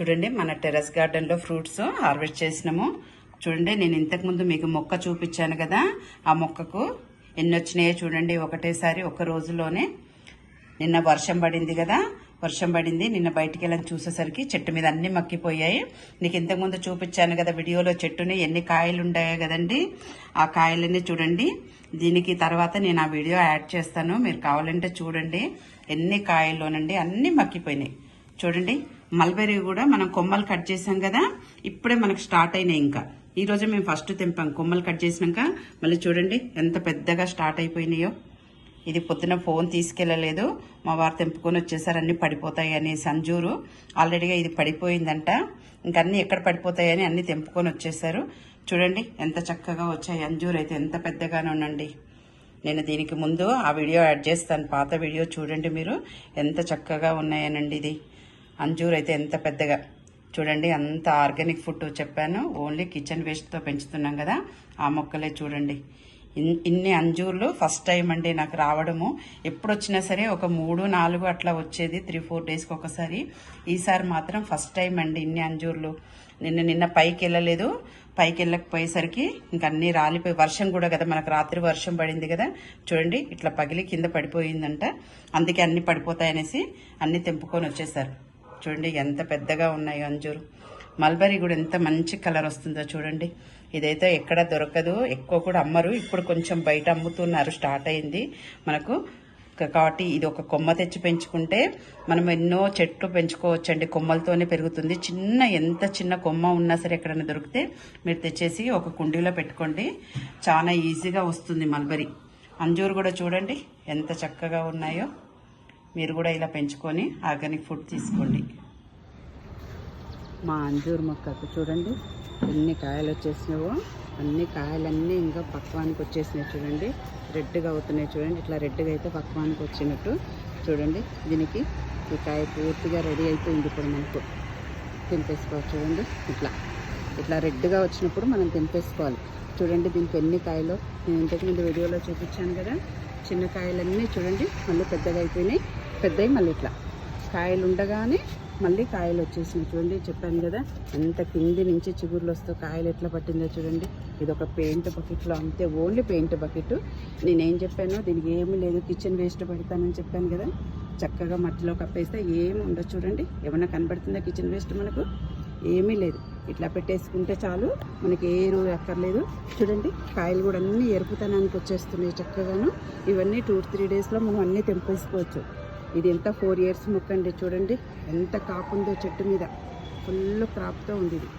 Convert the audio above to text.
చూడండి మన టెర్రస్ గార్డెన్లో ఫ్రూట్స్ హార్వెస్ట్ చేసినాము. చూడండి నేను ఇంతకుముందు మీకు మొక్క చూపించాను కదా ఆ మొక్కకు ఎన్ని వచ్చినాయో చూడండి ఒకటేసారి ఒక రోజులోనే. నిన్న వర్షం పడింది కదా వర్షం పడింది నిన్న బయటికి వెళ్ళని చూసేసరికి చెట్టు మీద అన్ని మక్కిపోయాయి నీకు ఇంతకుముందు చూపించాను కదా వీడియోలో చెట్టుని ఎన్ని కాయలు ఉన్నాయో కదండి ఆ కాయలన్నీ చూడండి. దీనికి తర్వాత నేను ఆ వీడియో యాడ్ చేస్తాను మీరు కావాలంటే చూడండి ఎన్ని కాయల్లోనండి అన్ని మక్కిపోయినాయి చూడండి మల్బెరీ కూడా మనం కొమ్మలు కట్ చేసాం కదా ఇప్పుడే మనకు స్టార్ట్ అయినాయి ఇంకా. ఈ రోజు మేము ఫస్ట్ తెంపాం కొమ్మలు కట్ చేసినాక. మళ్ళీ చూడండి ఎంత పెద్దగా స్టార్ట్ అయిపోయినాయో. ఇది పొద్దున ఫోన్ తీసుకెళ్ళలేదు మా వారు తెంపుకొని వచ్చేసారు అన్ని పడిపోతాయి అని సంజూరు. ఆల్రెడీగా ఇది పడిపోయిందంట. ఇంకన్నీ అన్ని ఎక్కడ పడిపోతాయని అన్ని తెంపుకొని వచ్చేసారు. చూడండి ఎంత చక్కగా వచ్చాయి. అంజూరు అయితే ఎంత పెద్దగానే ఉండండి. నేను దీనికి ముందు ఆ వీడియో యాడ్ చేస్తాను పాత వీడియో చూడండి మీరు. ఎంత చక్కగా ఉన్నాయనండి ఇది. అంజూర్ అయితే ఎంత పెద్దగా. చూడండి అంత ఆర్గానిక్ ఫుడ్ చెప్పాను. ఓన్లీ కిచెన్ వేస్ట్తో పెంచుతున్నాం కదా ఆ మొక్కలే చూడండి. ఇన్- ఇన్ని అంజూర్లు ఫస్ట్ టైం అండి నాకు రావడము. ఎప్పుడు వచ్చినా సరే ఒక మూడు నాలుగు అట్లా వచ్చేది త్రీ ఫోర్ డేస్కి ఒకసారి. ఈసారి మాత్రం ఫస్ట్ టైం అండి ఇన్ని అంజూర్లు. నిన్న నిన్న పైకి వెళ్ళలేదు. పైకి వెళ్ళకపోయేసరికి ఇంక అన్ని రాలిపోయి వర్షం కూడా కదా మనకు రాత్రి వర్షం పడింది కదా. చూడండి ఇట్లా పగిలి కింద పడిపోయిందంట. అందుకే అన్ని పడిపోతాయనేసి అన్ని తెంపుకొని వచ్చేసారు. చూడండి ఎంత పెద్దగా ఉన్నాయో అంజూరు. మల్బరీ కూడా ఎంత మంచి కలర్ వస్తుందో చూడండి. ఇదైతే ఎక్కడ దొరకదు ఎక్కువ కూడా అమ్మరు. ఇప్పుడు కొంచెం బయట అమ్ముతున్నారు స్టార్ట్ అయింది. మనకు కాబట్టి ఇది ఒక కొమ్మ తెచ్చి పెంచుకుంటే మనం ఎన్నో చెట్లు పెంచుకోవచ్చండి. కొమ్మలతోనే పెరుగుతుంది. చిన్న ఎంత చిన్న కొమ్మ ఉన్నా సరే ఎక్కడైనా దొరికితే మీరు తెచ్చేసి ఒక కుండీలో పెట్టుకోండి. చాలా ఈజీగా వస్తుంది మల్బరీ. అంజూరు కూడా చూడండి ఎంత చక్కగా ఉన్నాయో. మీరు కూడా ఇలా పెంచుకొని ఆర్గానిక్ ఫుడ్ తీసుకోండి. మా అంజూరు మొక్కకు చూడండి ఎన్ని కాయలు వచ్చేసినావో అన్ని కాయలన్నీ ఇంకా పక్వానికి వచ్చేసినాయి చూడండి. రెడ్గా అవుతున్నాయి చూడండి ఇట్లా రెడ్గా అయితే పక్వానికి వచ్చినట్టు చూడండి. దీనికి ఈ కాయ పూర్తిగా రెడీ అయిపోయింది ఇప్పుడు మనకు తెంపేసుకోవాలి చూడండి. ఇట్లా ఇట్లా రెడ్గా వచ్చినప్పుడు మనం తెంపేసుకోవాలి. చూడండి దీనికి ఎన్ని కాయలు నేను ఇంతకుముందు వీడియోలో చూపించాను కదా చిన్న కాయలన్నీ చూడండి మళ్ళీ పెద్దగా అయిపోయినాయి. పెద్దవి మళ్ళీ ఇట్లా. కాయలు ఉండగానే మళ్ళీ కాయలు వచ్చేసినాయి చూడండి చెప్పాను కదా. ఎంత కింది నుంచి చిగురులు వస్తూ కాయలు ఎట్లా పట్టిందో చూడండి. ఇది ఒక పెయింట్ బకెట్లో అంతే ఓన్లీ పెయింట్ బకెట్. నేనేం చెప్పానో దీనికి ఏమీ లేదు కిచెన్ వేస్ట్ పెడతానని చెప్పాను కదా. చక్కగా మట్టిలో కప్పేస్తే ఏమి ఉండదు చూడండి. ఏమన్నా కనబడుతుందా కిచెన్ వేస్ట్ మనకు? ఏమీ లేదు. ఇట్లా పెట్టేసుకుంటే చాలు మనకి ఏ ఎరువు అక్కర్లేదు. చూడండి కాయలు కూడా అన్నీ ఎరుపుతనానికి వచ్చేస్తున్నాయి చక్కగాను. ఇవన్నీ టూ త్రీ డేస్లో మనం అన్నీ తెంపేసుకోవచ్చు. ఇది ఎంత ఫోర్ ఇయర్స్ మొక్క అండి చూడండి. ఎంత కాపు ఉందో చెట్టు మీద. ఫుల్ క్రాప్తో ఉంది ఇది.